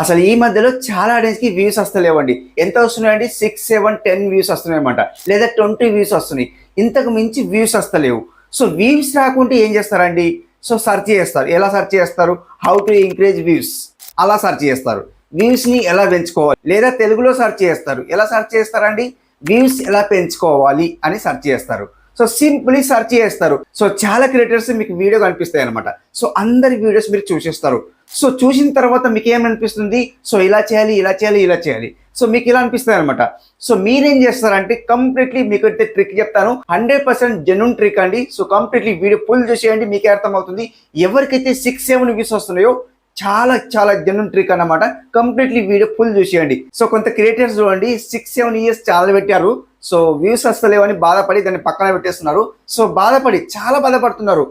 అసలు ఈ మధ్యలో చాలా ఆడియన్స్కి వ్యూస్ వస్తలేవండి. ఎంత వస్తున్నాయండి? సిక్స్ సెవెన్ టెన్ వ్యూస్ వస్తున్నాయి అనమాట లేదా ట్వంటీ వ్యూస్ వస్తున్నాయి. ఇంతకు మించి వ్యూస్ వస్తలేవు. సో వ్యూస్ రాకుంటే ఏం చేస్తారండి? సో సెర్చ్ చేస్తారు. ఎలా సెర్చ్ చేస్తారు? హౌ టు ఇంక్రీజ్ వ్యూస్ అలా సెర్చ్ చేస్తారు. వ్యూస్ని ఎలా పెంచుకోవాలి? లేదా తెలుగులో సెర్చ్ చేస్తారు. ఎలా సెర్చ్ చేస్తారండి? వ్యూస్ ఎలా పెంచుకోవాలి? అని సెర్చ్ చేస్తారు. సో సింప్లీ సెర్చ్ చేస్తారు. సో చాలా క్రియేటర్స్ మీకు వీడియో కనిపిస్తాయి అనమాట సో అందరి వీడియోస్ మీరు చూసేస్తారు. సో చూసిన తర్వాత మీకు ఏమనిపిస్తుంది సో ఇలా చేయాలి ఇలా చేయాలి ఇలా చేయాలి. సో మీకు ఇలా అనిపిస్తుంది అనమాట సో మీరేం చేస్తారంటే కంప్లీట్లీ మీకు అయితే ట్రిక్ చెప్తాను. హండ్రెడ్ పర్సెంట్ జెన్యున్ ట్రిక్ అండి. సో కంప్లీట్లీ వీడియో ఫుల్ చూసేయండి మీకే అర్థమవుతుంది. ఎవరికైతే సిక్స్ సెవెన్ వ్యూస్ వస్తున్నాయో చాలా చాలా జెన్యున్ ట్రిక్ అన్నమాట. కంప్లీట్లీ వీడియో ఫుల్ చూసేయండి. సో కొంత క్రియేటర్స్ చూడండి. సిక్స్ సెవెన్ ఇయర్స్ ఛానల్ పెట్టారు. సో వ్యూస్ వస్తలేవని బాధపడి దాన్ని పక్కన పెట్టేస్తున్నారు. సో బాధపడి చాలా బాధపడుతున్నారు.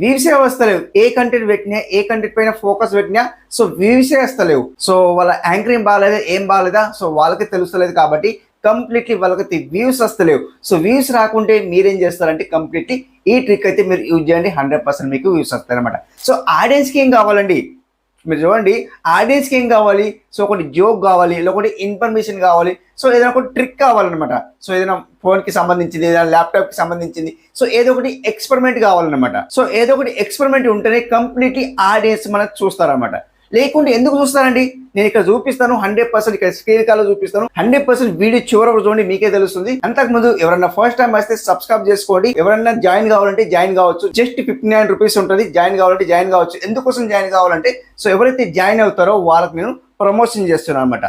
వ్యూసే వస్తలేవు ఏ కంటెంట్ పెట్టినా ఏ కంటెంట్ పైన ఫోకస్ పెట్టినా సో వ్యూసే వస్తలేవు సో వాళ్ళ యాంకరింగ్ బాగాలేదా ఏం బాగాలేదా? సో వాళ్ళకి తెలుస్తలేదు కాబట్టి కంప్లీట్లీ వాళ్ళకి వ్యూస్ వస్తలేవు సో వ్యూస్ రాకుంటే మీరేం చేస్తారంటే కంప్లీట్లీ ఈ ట్రిక్ అయితే మీరు యూజ్ చేయండి. హండ్రెడ్ పర్సెంట్ మీకు వ్యూస్ వస్తాయి అనమాట సో ఆడియన్స్కి ఏం కావాలండి? మీరు చూడండి ఆడియన్స్కి ఏం కావాలి? సో ఒకటి జోక్ కావాలి లేకపోతే ఇన్ఫర్మేషన్ కావాలి. సో ఏదైనా ఒకటి ట్రిక్ కావాలన్నమాట. సో ఏదైనా ఫోన్కి సంబంధించింది ఏదైనా ల్యాప్టాప్కి సంబంధించింది సో ఏదో ఒకటి ఎక్స్పెరిమెంట్ కావాలన్నమాట. సో ఏదో ఒకటి ఎక్స్పెరిమెంట్ ఉంటేనే కంప్లీట్లీ ఆడియన్స్ మనకు చూస్తారన్నమాట. లేకుంటే ఎందుకు చూస్తారండి? నేను ఇక్కడ చూపిస్తాను హండ్రెడ్ పర్సెంట్ ఇక్కడ స్క్రీన్ కాల్ చూపిస్తాను. హండ్రెడ్ పర్సెంట్ వీడియో చివరి చూడండి మీకే తెలుస్తుంది. అంతకు ముందు ఎవరైనా ఫస్ట్ టైం వస్తే సబ్స్క్రైబ్ చేసుకోండి. ఎవరైనా జాయిన్ కావాలంటే జాయిన్ కావచ్చు. జస్ట్ ఫిఫ్టీ నైన్ రూపీస్ ఉంటుంది జాయిన్ కావాలంటే జాయిన్ కావచ్చు. ఎందుకోసం జాయిన్ కావాలంటే సో ఎవరైతే జాయిన్ అవుతారో వాళ్ళకి నేను ప్రమోషన్ చేస్తున్నాను అనమాట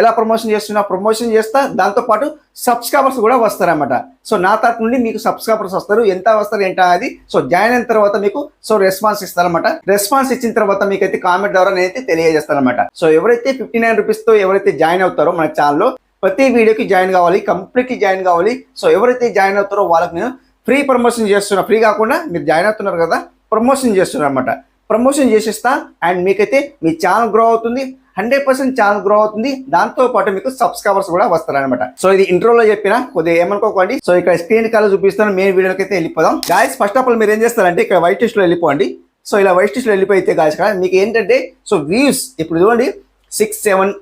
ఎలా ప్రమోషన్ చేస్తున్నా ప్రమోషన్ చేస్తా దాంతోపాటు సబ్స్క్రైబర్స్ కూడా వస్తారన్నమాట. సో నా తరపు నుండి మీకు సబ్స్క్రైబర్స్ వస్తారు. ఎంత వస్తారు ఏంటా అది సో జాయిన్ అయిన తర్వాత మీకు సో రెస్పాన్స్ ఇస్తారన్నమాట. రెస్పాన్స్ ఇచ్చిన తర్వాత మీకైతే కామెంట్ ద్వారా నేనైతే తెలియజేస్తానమాట సో ఎవరైతే ఫిఫ్టీ నైన్ రూపీస్తో ఎవరైతే జాయిన్ అవుతారో మన ఛానల్లో ప్రతి వీడియోకి జాయిన్ కావాలి కంప్లీట్లీ జాయిన్ కావాలి. సో ఎవరైతే జాయిన్ అవుతారో వాళ్ళకి నేను ఫ్రీ ప్రమోషన్ చేస్తున్నా. ఫ్రీ కాకుండా మీరు జాయిన్ అవుతున్నారు కదా ప్రమోషన్ చేస్తున్నారు అనమాట ప్రమోషన్ చేసేస్తా అండ్ మీకైతే మీ ఛానల్ గ్రో అవుతుంది. హండ్రెడ్ పర్సెంట్ ఛానల్ గ్రో అవుతుంది. దాంతో పాటు మీకు సబ్స్క్రైబర్స్ కూడా వస్తారనమాట సో ఇది ఇంట్రోలో చెప్పిన కొద్దిగా ఏమనుకోకండి. సో ఇక్కడ స్క్రీన్ కలర్ చూపిస్తాను మెయిన్ వీడియోకి అయితే వెళ్ళిపోదాం. గాయస్ ఫస్ట్ ఆఫ్ ఆల్ మీరు ఏం చేస్తారంటే ఇక్కడ వైట్ లిస్ట్ వెళ్ళిపోండి. సో ఇలా వైట్ లిస్ట్ వెళ్ళిపోయితే గాయస్ కదా మీకు ఏంటంటే సో వ్యూస్ ఇప్పుడు చూడండి సిక్స్ సెవెన్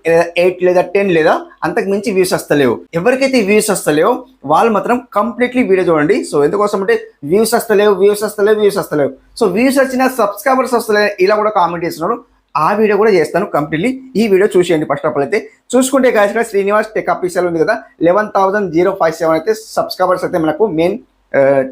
ఎయిట్ లేదా టెన్ లేదా అంతకు మించి వ్యూస్ వస్తలేవు. ఎవరికైతే వ్యూస్ వస్తలేవో వాళ్ళు మాత్రం కంప్లీట్లీ వీడియో చూడండి. సో ఎందుకోసం అంటే వ్యూస్ వస్తలేవు వ్యూస్ వస్తలేవు వ్యూస్ వస్తలేవు. సో వ్యూస్ వచ్చిన సబ్స్క్రైబర్స్ వస్తలేవు ఇలా కూడా కామెంట్ చేస్తున్నారు. ఆ వీడియో కూడా చేస్తాను కంప్లీట్లీ. ఈ వీడియో చూసేయండి ఫస్ట్ ఆఫ్ ఆల్ అయితే. చూసుకుంటే గాయస్ శ్రీనివాస్ టెక్ ఆఫీషియల్ ఉంది కదా. Eleven thousand zero five seven అయితే సబ్స్క్రైబర్స్ అయితే మనకు మెయిన్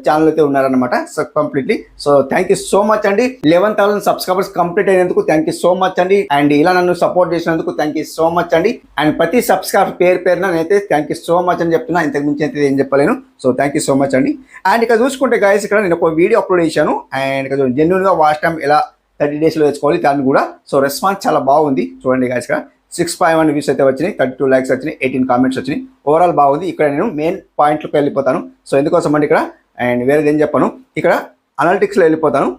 ఛానల్ అయితే ఉన్నారనమాట so completely so thank you so much అండి. లెవెన్ థౌసండ్ సబ్స్క్రైబర్స్ కంప్లీట్ అయినందుకు థ్యాంక్ యూ సో మచ్ అండి. అండ్ ఇలా నన్ను సపోర్ట్ చేసినందుకు థ్యాంక్ యూ సో మచ్ అండి. అండ్ ప్రతి సబ్స్క్రైబర్ పేరు పేరున నేనైతే థ్యాంక్ యూ సో మచ్ అని చెప్తున్నా. ఇంతకు మించి అయితే ఏం చెప్పలేను. So thank you so much అండి. అండ్ ఇక చూసుకుంటే గాయస్ ఇక్కడ నేను ఒక వీడియో అప్లోడ్ చేశాను. అండ్ ఇక్కడ జెన్యున్గా వాచ్ టైం ఎలా థర్టీ డేస్లో తెచ్చుకోవాలి. దాన్ని కూడా. సో రెస్పాన్స్ చాలా బాగుంది. చూడండి గాయస్ ఇక్కడ. సిక్స్ పాయింట్ వన్ వ్యూస్ అయితే వచ్చినాయి. థర్టీ టూ ల్యాక్స్ వచ్చినాయి. ఎయిటీన్ కామెంట్స్ వచ్చినాయి. ఓవరాల్ బాగుంది. ఇక్కడ నేను మెయిన్ పాయింట్లకు వెళ్ళిపోతాను. సో ఎందుకోసం అంటే ఇక్కడ అండ్ వేరేది ఏం చెప్పాను. ఇక్కడ అనలిటిక్స్లో వెళ్ళిపోతాను.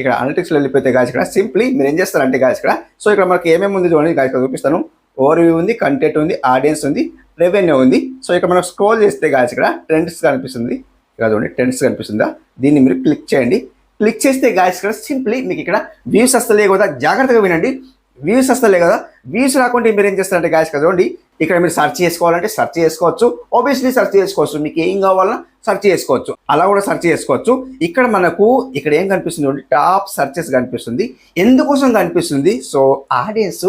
ఇక్కడ అనలిటిక్స్లో వెళ్ళిపోతే గాయస్ ఇక్కడ సింప్లీ మీరు ఏం చేస్తారంటే గాయస్ ఇక్కడ సో ఇక్కడ మనకి ఏమేమి ఉంది చూడండి. గాయస్ ఇక్కడ చూపిస్తాను. ఓవర్ వ్యూ ఉంది కంటెంట్ ఉంది ఆడియన్స్ ఉంది రెవెన్యూ ఉంది. సో ఇక్కడ మనం స్క్రోల్ చేస్తే గాయస్ ఇక్కడ ట్రెండ్స్ కనిపిస్తుంది. ఇక్కడ చూడండి ట్రెండ్స్ కనిపిస్తుందా? దీన్ని మీరు క్లిక్ చేయండి. క్లిక్ చేస్తే గాయస్ ఇక్కడ సింప్లీ మీకు ఇక్కడ వ్యూస్ వస్తలే కదా జాగ్రత్తగా వినండి. వ్యూస్ వస్తలే కదా వ్యూస్ రాకుంటే మీరు ఏం చేస్తారంటే గాయస్ కదా చూడండి. ఇక్కడ మీరు సెర్చ్ చేసుకోవాలంటే సెర్చ్ చేసుకోవచ్చు. ఆబ్వియస్లీ సెర్చ్ చేసుకోవచ్చు. మీకు ఏం కావాలన్నా సెర్చ్ చేసుకోవచ్చు. అలా కూడా సెర్చ్ చేసుకోవచ్చు. ఇక్కడ మనకు ఇక్కడ ఏం కనిపిస్తుంది? టాప్ సెర్చెస్ కనిపిస్తుంది. ఎందుకోసం కనిపిస్తుంది? సో ఆడియన్స్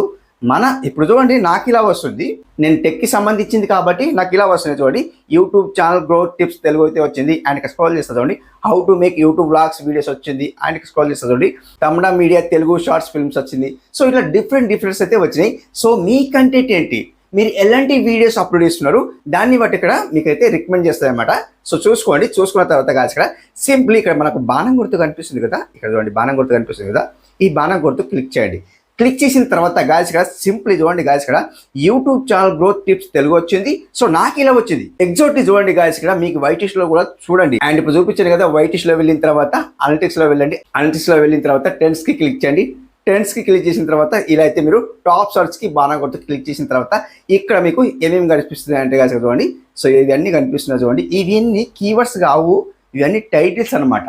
మన ఇప్పుడు చూడండి నాకు ఇలా వస్తుంది. నేను టెక్కి సంబంధించింది కాబట్టి నాకు ఇలా వస్తుంది చూడండి. YouTube channel growth tips Telugu అయితే వచ్చింది. ఆయనకి స్క్రోల్ చేస్తా చూడండి. How to make YouTube blogs videos వచ్చింది. ఆయనకి స్క్రోల్ చేస్తా చూడండి. Tamil media Telugu shorts films వచ్చింది. సో ఇట్లా డిఫరెంట్ డిఫరెన్స్ అయితే వచ్చినాయి. సో మీ కంటెంట్ ఏంటి? మీరు ఎలాంటి వీడియోస్ అప్లోడ్ చేస్తున్నారు? దాన్ని బట్టి ఇక్కడ మీకైతే రికమెండ్ చేస్తారనమాట సో చూసుకోండి. చూసుకున్న తర్వాత కాదు ఇక్కడ సింప్లీ ఇక్కడ మనకు బాణం గుర్తు కనిపిస్తుంది కదా. ఇక్కడ చూడండి బాణం గుర్తు కనిపిస్తుంది కదా. ఈ బాణం గుర్తు క్లిక్ చేయండి. క్లిక్ చేసిన తర్వాత గాయస్ ఇక్కడ సింప్లీ చూడండి గాయస్ ఇక్కడ YouTube channel growth tips Telugu వచ్చింది. సో నాకు ఇలా వచ్చింది. ఎగ్జాక్ట్ చూడండి గాయస్ ఇక్కడ మీకు వైటిష్లో కూడా చూడండి. అండ్ ఇప్పుడు చూపించాను కదా వైటిష్లో వెళ్ళిన తర్వాత అనలిటిక్స్లో వెళ్ళండి. అనలిటిక్స్లో వెళ్ళిన తర్వాత టెన్స్కి క్లిక్ చేయండి. టెన్స్కి క్లిక్ చేసిన తర్వాత ఇలా అయితే మీరు టాప్ సర్చ్కి బాగా కొడుతూ క్లిక్ చేసిన తర్వాత ఇక్కడ మీకు ఏమేమి కనిపిస్తుంది అంటే గాయస్ చూడండి. సో ఇవన్నీ కనిపిస్తున్నాయి చూడండి. ఇవన్నీ కీవర్డ్స్ కావు. ఇవన్నీ టైటిల్స్ అన్నమాట.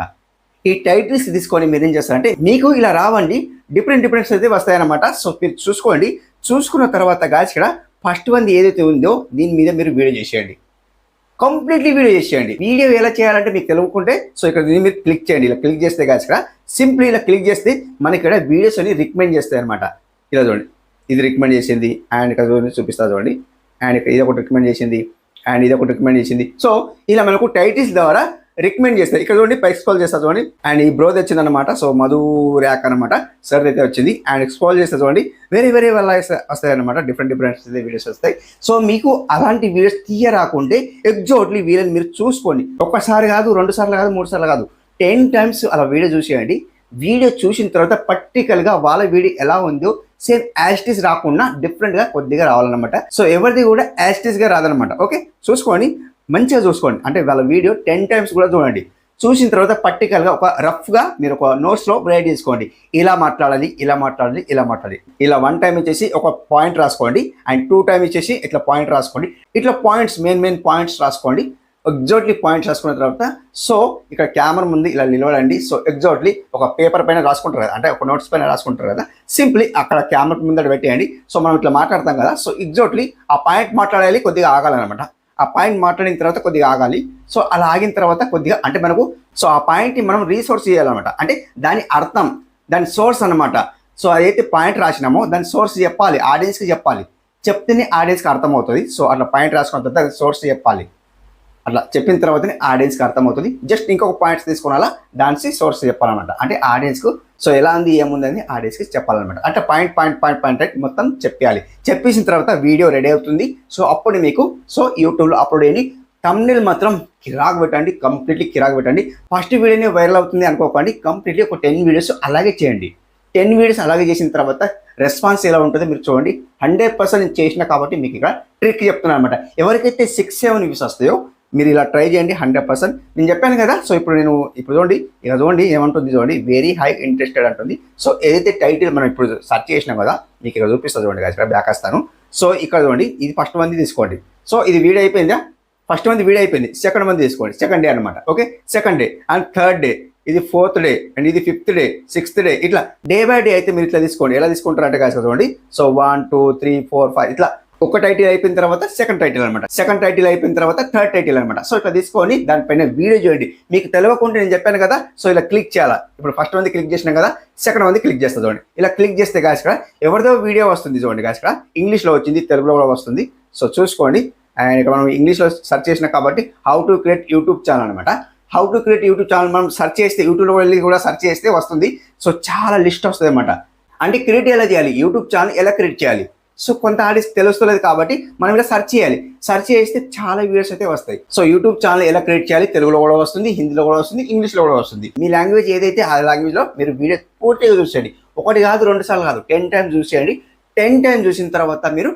ఈ టైటిల్స్ తీసుకొని మీరు ఏం చేస్తారంటే మీకు ఇలా రావండి డిఫరెంట్ డిఫరెంట్స్ అయితే వస్తాయన్నమాట. సో మీరు చూసుకోండి. చూసుకున్న తర్వాత గాయస్ ఇక్కడ ఫస్ట్ వన్ ఏదైతే ఉందో దీని మీద మీరు వీడియో చేసేయండి. కంప్లీట్లీ వీడియో చేసేయండి. వీడియో ఎలా చేయాలంటే మీకు తెలుగుకుంటే సో ఇక్కడ దీన్ని మీరు క్లిక్ చేయండి. ఇలా క్లిక్ చేస్తే కాదు ఇక్కడ సింప్లీ ఇలా క్లిక్ చేస్తే మనకి ఇక్కడ వీడియోస్ అని రికమెండ్ చేస్తాయి అనమాట ఇలా చూడండి. ఇది రికమెండ్ చేసింది. అండ్ ఇక్కడ చూడండి చూపిస్తా చూడండి. అండ్ ఇక్కడ ఇది ఒకటి రికమెండ్ చేసింది. అండ్ ఇది ఒకటి రికమెండ్ చేసింది. సో ఇలా మనకు టైటిల్స్ ద్వారా రికమెండ్ చేస్తాయి ఇక్కడ చూడండి పైకి స్కాల్ చేస్తా చూడండి. అండ్ ఈ బ్రో తెచ్చింది అనమాట సో మధు ర్యాక్ అనమాట సర్ అయితే వచ్చింది. అండ్ ఎక్స్పాల్ చేస్తే చూడండి. వేరే వేరే వల్ల వస్తాయి అనమాట డిఫరెంట్ డిఫరెంట్ వీడియోస్ వస్తాయి. సో మీకు అలాంటి వీడియోస్ తీయరాకుంటే ఎగ్జాక్ట్లీ వీళ్ళని మీరు చూసుకోండి. ఒక్కసారి కాదు రెండు సార్లు కాదు మూడు సార్లు కాదు. టెన్ టైమ్స్ అలా వీడియో చూసేయండి. వీడియో చూసిన తర్వాత పర్టికల్గా వాళ్ళ వీడియో ఎలా ఉందో సేమ్ యాస్టిస్ రాకుండా డిఫరెంట్గా కొద్దిగా రావాలన్నమాట. సో ఎవరిది కూడా యాస్టిస్గా రాదనమాట ఓకే చూసుకోండి. మంచిగా చూసుకోండి. అంటే వాళ్ళ వీడియో టెన్ టైమ్స్ కూడా చూడండి. చూసిన తర్వాత పర్టికల్గా ఒక రఫ్గా మీరు ఒక నోట్స్లో రైడ్ చేసుకోండి. ఇలా మాట్లాడాలి ఇలా మాట్లాడాలి ఇలా మాట్లాడాలి. ఇలా వన్ టైం ఇచ్చేసి ఒక పాయింట్ రాసుకోండి. అండ్ టూ టైం ఇచ్చేసి ఇట్లా పాయింట్ రాసుకోండి. ఇట్లా పాయింట్స్ మెయిన్ మెయిన్ పాయింట్స్ రాసుకోండి. ఎగ్జాక్ట్లీ పాయింట్స్ రాసుకున్న తర్వాత సో ఇక్కడ కెమెరా ముందు ఇలా నిలవడండి సో ఎగ్జాక్ట్లీ ఒక పేపర్ పైన రాసుకుంటారు కదా అంటే ఒక నోట్స్ పైన రాసుకుంటారు కదా సింప్లీ అక్కడ కెమెరా ముందర పెట్టేయండి. సో మనం ఇట్లా మాట్లాడతాం కదా సో ఎగ్జాక్ట్లీ ఆ పాయింట్ మాట్లాడాలి కొద్దిగా ఆగాలన్నమాట. ఆ పాయింట్ మాట్లాడిన తర్వాత కొద్దిగా ఆగాలి. సో అలా ఆగిన తర్వాత కొద్దిగా అంటే మనకు సో ఆ పాయింట్ని మనం రీసోర్స్ చేయాలన్నమాట. అంటే దాని అర్థం దాని సోర్స్ అన్నమాట. సో అదైతే పాయింట్ రాసినామో దాని సోర్స్ చెప్పాలి ఆడియన్స్కి చెప్పాలి. చెప్తేనే ఆడియన్స్కి అర్థమవుతుంది. సో అట్లా పాయింట్ రాసుకున్న తర్వాత దాని సోర్స్ చెప్పాలి. అట్లా చెప్పిన తర్వాతనే ఆడియన్స్కి అర్థమవుతుంది. జస్ట్ ఇంకొక పాయింట్స్ తీసుకున్నాలా దానికి సోర్స్ చెప్పాలన్నమాట. అంటే ఆడియన్స్కు సో ఎలా ఉంది ఏముందని ఆడియన్స్కి చెప్పాలన్నమాట. అంటే పాయింట్ పాయింట్ పాయింట్ పాయింట్ మొత్తం చెప్పాలి చెప్పేసిన తర్వాత వీడియో రెడీ అవుతుంది. సో అప్పుడు మీకు సో యూట్యూబ్లో అప్లోడ్ అయ్యి తమ్నిల్ మాత్రం కిరాక్ పెట్టండి కంప్లీట్లీ కిరాక్ పెట్టండి. ఫస్ట్ వీడియోనే వైరల్ అవుతుంది అనుకోకండి. కంప్లీట్లీ ఒక టెన్ వీడియోస్ అలాగే చేయండి. టెన్ వీడియోస్ అలాగే చేసిన తర్వాత రెస్పాన్స్ ఎలా ఉంటుందో మీరు చూడండి. హండ్రెడ్ పర్సెంట్ నేను చేసిన కాబట్టి మీకు ఇక్కడ ట్రిక్ చెప్తున్నాను అనమాట ఎవరికైతే సిక్స్ సెవెన్ వ్యూస్ వస్తాయో మీరు ఇలా ట్రై చేయండి హండ్రెడ్ పర్సెంట్ నేను చెప్పాను కదా సో ఇప్పుడు నేను ఇప్పుడు చూడండి ఇక చూడండి ఏమంటుంది చూడండి వెరీ హై ఇంట్రెస్టెడ్ అంటుంది. సో ఏదైతే టైటిల్ మనం ఇప్పుడు సెర్చ్ చేసినాం కదా మీకు ఇక్కడ చూపిస్తుంది చూడండి guys, ఇక్కడ బ్యాక్ వస్తాను. సో ఇక్కడ చూడండి ఇది ఫస్ట్ మంది తీసుకోండి. సో ఇది వీడియో అయిపోయిందా? ఫస్ట్ మంది వీడియో అయిపోయింది. సెకండ్ మంది తీసుకోండి. సెకండ్ డే అనమాట okay second day and third day ఇది ఫోర్త్ డే అండ్ ఇది ఫిఫ్త్ డే సిక్స్త్ డే ఇట్లా డే బై డే అయితే మీరు ఇట్లా తీసుకోండి. ఎలా తీసుకుంటారంటే కాదు చూడండి. So one two three four five ఇట్లా ఒక టైటిల్ అయిపోయిన తర్వాత సెకండ్ టైటిల్ అనమాట సెకండ్ టైటిల్ అయిపోయిన తర్వాత థర్డ్ టైటిల్ అనమాట సో ఇట్లా తీసుకొని దానిపైన వీడియో చేయండి మీకు తెలియకుండా నేను చెప్పాను కదా సో ఇలా క్లిక్ చేయాలా? ఇప్పుడు ఫస్ట్ మంది క్లిక్ చేసినాం కదా సెకండ్ మంది క్లిక్ చేస్తా చూడండి. ఇలా క్లిక్ చేస్తే కాదు ఇక్కడ ఎవరిదో వీడియో వస్తుంది చూడండి కాదు ఇక్కడ. ఇంగ్లీష్లో వచ్చింది తెలుగులో కూడా వస్తుంది. సో చూసుకోండి. అండ్ ఇక్కడ మనం ఇంగ్లీష్లో సెర్చ్ చేసినా కాబట్టి how to create YouTube channel అనమాట how to create YouTube channel మనం సెర్చ్ చేస్తే యూట్యూబ్లో వెళ్ళి కూడా సెర్చ్ చేస్తే వస్తుంది. సో చాలా లిస్ట్ వస్తుంది అనమాట అంటే క్రియేట్ ఎలా చేయాలి? యూట్యూబ్ ఛానల్ ఎలా క్రియేట్ చేయాలి? సో కొంత ఆడియన్స్ తెలుస్తలేదు కాబట్టి మనం ఇలా సెర్చ్ చేయాలి. సెర్చ్ చేస్తే చాలా వీడియోస్ అయితే వస్తాయి. సో యూట్యూబ్ ఛానల్ ఎలా క్రియేట్ చేయాలి? తెలుగులో కూడా వస్తుంది హిందీలో కూడా వస్తుంది ఇంగ్లీష్లో కూడా వస్తుంది. మీ లాంగ్వేజ్ ఏదైతే ఆ లాంగ్వేజ్లో మీరు వీడియో పూర్తిగా చూసేయండి. ఒకటి కాదు రెండు సార్లు కాదు. టెన్ టైమ్స్ చూసేయండి. టెన్ టైమ్స్ చూసిన తర్వాత మీరు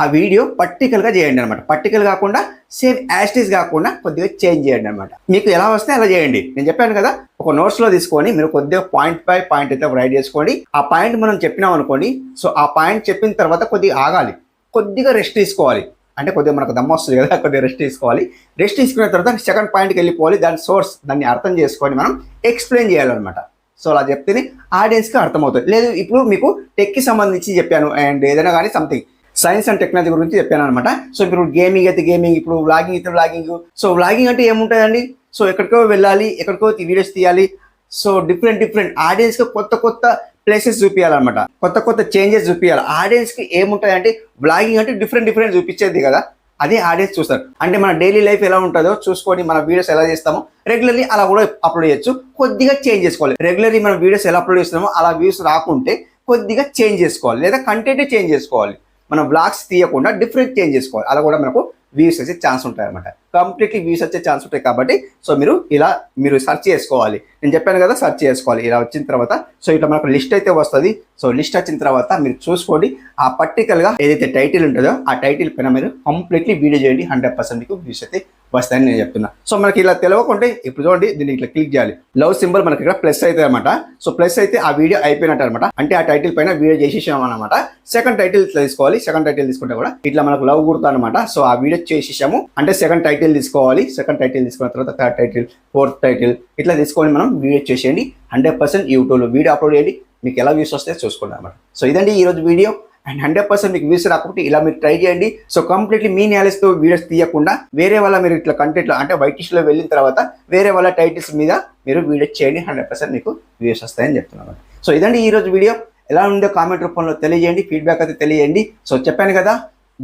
ఆ వీడియో పర్టికల్గా చేయండి అనమాట పర్టికల్ కాకుండా సేమ్ యాస్టీస్ కాకుండా కొద్దిగా చేంజ్ చేయండి అనమాట మీకు ఎలా వస్తే అలా చేయండి. నేను చెప్పాను కదా ఒక నోట్స్లో తీసుకొని మీరు కొద్దిగా పాయింట్ బై పాయింట్ అయితే రైడ్ చేసుకోండి. ఆ పాయింట్ మనం చెప్పినాం అనుకోండి సో ఆ పాయింట్ చెప్పిన తర్వాత కొద్దిగా ఆగాలి. కొద్దిగా రెస్ట్ తీసుకోవాలి. అంటే కొద్దిగా మనకు దమ్మ వస్తుంది కదా కొద్దిగా రెస్ట్ తీసుకోవాలి. రెస్ట్ తీసుకున్న తర్వాత సెకండ్ పాయింట్కి వెళ్ళిపోవాలి. దాని సోర్స్ దాన్ని అర్థం చేసుకొని మనం ఎక్స్ప్లెయిన్ చేయాలన్నమాట. సో అలా చెప్తేనే ఆడియన్స్కి అర్థమవుతుంది. లేదు ఇప్పుడు మీకు టెక్కి సంబంధించి చెప్పాను అండ్ ఏదైనా కానీ సంథింగ్ సైన్స్ అండ్ టెక్నాలజీ గురించి చెప్పాను అనమాట సో ఇప్పుడు గేమింగ్ అయితే గేమింగ్ ఇప్పుడు వ్లాగింగ్ అయితే వ్లాగింగ్ సో వ్లాగింగ్ అంటే ఏముంటుందండి? సో ఎక్కడికో వెళ్ళాలి ఎక్కడికో వీడియోస్ తీయాలి. సో డిఫరెంట్ డిఫరెంట్ ఆడియన్స్కి కొత్త కొత్త ప్లేసెస్ చూపించాలన్నమాట కొత్త కొత్త చేంజెస్ చూపించాలి ఆడియన్స్కి ఏముంటాయంటే అంటే వ్లాగింగ్ అంటే డిఫరెంట్ డిఫరెంట్ చూపించేది కదా. అదే ఆడియన్స్ చూస్తారు. అంటే మన డైలీ లైఫ్ ఎలా ఉంటుందో చూసుకొని మన వీడియోస్ ఎలా చేస్తామో రెగ్యులర్లీ అలా కూడా అప్లోడ్ చేయొచ్చు. కొద్దిగా చేంజ్ చేసుకోవాలి. రెగ్యులర్లీ మన వీడియోస్ ఎలా అప్లోడ్ చేస్తామో అలా వ్యూస్ రాకుంటే కొద్దిగా చేంజ్ చేసుకోవాలి. లేదా కంటెంట్ చేంజ్ చేసుకోవాలి. మనం బ్లాగ్స్ తీయకుండా డిఫరెంట్ చేంజ్ చేసుకోవాలి. అలా కూడా మనకు వ్యూస్ వచ్చే ఛాన్స్ ఉంటాయి అనమాట కంప్లీట్లీ వ్యూస్ వచ్చే ఛాన్స్ ఉంటాయి కాబట్టి సో మీరు ఇలా మీరు సెర్చ్ చేసుకోవాలి. నేను చెప్పాను కదా సెర్చ్ చేసుకోవాలి. ఇలా వచ్చిన తర్వాత సో ఇట్లా మనకు లిస్ట్ అయితే వస్తుంది. సో లిస్ట్ వచ్చిన తర్వాత మీరు చూసుకోండి. ఆ పర్టికల్గా ఏదైతే టైటిల్ ఉంటుందో ఆ టైటిల్ పైన మీరు కంప్లీట్లీ వీడియో చేయండి. హండ్రెడ్ పర్సెంట్ మీకు వ్యూస్ అయితే వస్తాయని నేను చెప్తున్నా. సో మనకి ఇలా తెలియకుంటే ఇప్పుడు చూడండి దీన్ని ఇట్లా క్లిక్ చేయాలి. లవ్ సింబల్ మనకి ఇక్కడ ప్లస్ అయితే అనమాట సో ప్లస్ అయితే ఆ వీడియో అయిపోయినట్టు అనమాట అంటే ఆ టైటిల్ పైన వీడియో చేసేసాం అనమాట సెకండ్ టైటిల్ తీసుకోవాలి. సెకండ్ టైటిల్ తీసుకుంటే కూడా ఇట్లా మనకు లవ్ గుర్తు అనమాట సో ఆ వీడియో చేసేసాము. అంటే సెకండ్ టైటిల్ తీసుకోవాలి. సెకండ్ టైటిల్ తీసుకున్న తర్వాత థర్డ్ టైటిల్ ఫోర్త్ టైటిల్ ఇట్లా తీసుకొని మనం వీడియో చేసేయండి. హండ్రెడ్ పర్సెంట్ యూట్యూబ్లో వీడియో అప్లోడ్ చేయండి. మీకు ఎలా వ్యూస్ వస్తే చూసుకోండి అనమాట సో ఇదండి ఈరోజు వీడియో. అండ్ హండ్రెడ్ పర్సెంట్ మీకు వ్యూస్ రాకపోతే ఇలా మీరు ట్రై చేయండి. సో కంప్లీట్లీ మీ తో వీడియోస్ తీయకుండా వేరే వాళ్ళ మీరు ఇట్లా కంటెంట్లో అంటే వైట్ వెళ్ళిన తర్వాత వేరే వాళ్ళ టైటిల్స్ మీద మీరు వీడియో చేయండి. హండ్రెడ్ పర్సెంట్ మీకు వ్యూస్ వస్తాయని చెప్తున్నాను సో ఇదండి ఈ రోజు వీడియో. ఎలా ఉందో కామెంట్ రూపంలో తెలియజేయండి. ఫీడ్బ్యాక్ అయితే తెలియజేయండి. సో చెప్పాను కదా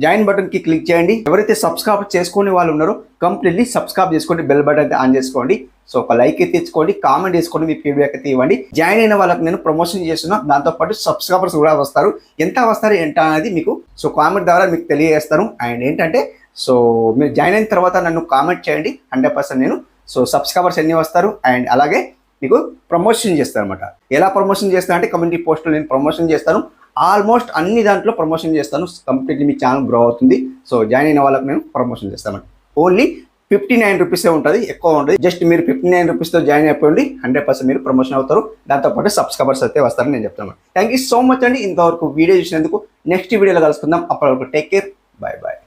జాయిన్ బటన్కి క్లిక్ చేయండి. ఎవరైతే సబ్స్క్రైబ్ చేసుకునే వాళ్ళు ఉన్నారో కంప్లీట్లీ సబ్స్క్రైబ్ చేసుకోండి బెల్ బటన్ అయితే ఆన్ చేసుకోండి. సో ఒక లైక్ అయితే ఇచ్చుకోండి కామెంట్ చేసుకోండి మీ ఫీడ్బ్యాక్ అయితే ఇవ్వండి. జాయిన్ అయిన వాళ్ళకి నేను ప్రమోషన్ చేస్తున్నా దాంతో పాటు సబ్స్క్రైబర్స్ కూడా వస్తారు. ఎంత వస్తారు ఎంత అనేది మీకు సో కామెంట్ ద్వారా మీకు తెలియజేస్తాను. అండ్ ఏంటంటే సో మీరు జాయిన్ అయిన తర్వాత నన్ను కామెంట్ చేయండి హండ్రెడ్ పర్సెంట్ నేను. సో సబ్స్క్రైబర్స్ ఎన్ని వస్తారు అండ్ అలాగే మీకు ప్రమోషన్ చేస్తాను అనమాట ఎలా ప్రమోషన్ చేస్తాను అంటే కమ్యూనిటీ పోస్టులు నేను ప్రమోషన్ చేస్తాను. ఆల్మోస్ట్ అన్ని దాంట్లో ప్రమోషన్ చేస్తాను. కంప్లీట్లీ మీ ఛానల్ గ్రో అవుతుంది. సో జాయిన్ అయిన వాళ్ళకి నేను ప్రమోషన్ చేస్తాను. ఓన్లీ ఫిఫ్టీ నైన్ రూపీసే ఉంటుంది ఎక్కువ ఉంటుంది. జస్ట్ మీరు ఫిఫ్టీ నైన్ రూపీస్తో జాయిన్ అయిపోయింది హండ్రెడ్ పర్సెంట్ మీరు ప్రమోషన్ అవుతారు. దాంతోపాటు సబ్స్క్రైబర్స్ అయితే వస్తారని నేను చెప్తాను థ్యాంక్ యూ సో మచ్ అండి. ఇంతవరకు వీడియో చూసినందుకు నెక్స్ట్ వీడియోలో కలుసుకుందాం. అప్పటివరకు టేక్ కేర్ బాయ్ బాయ్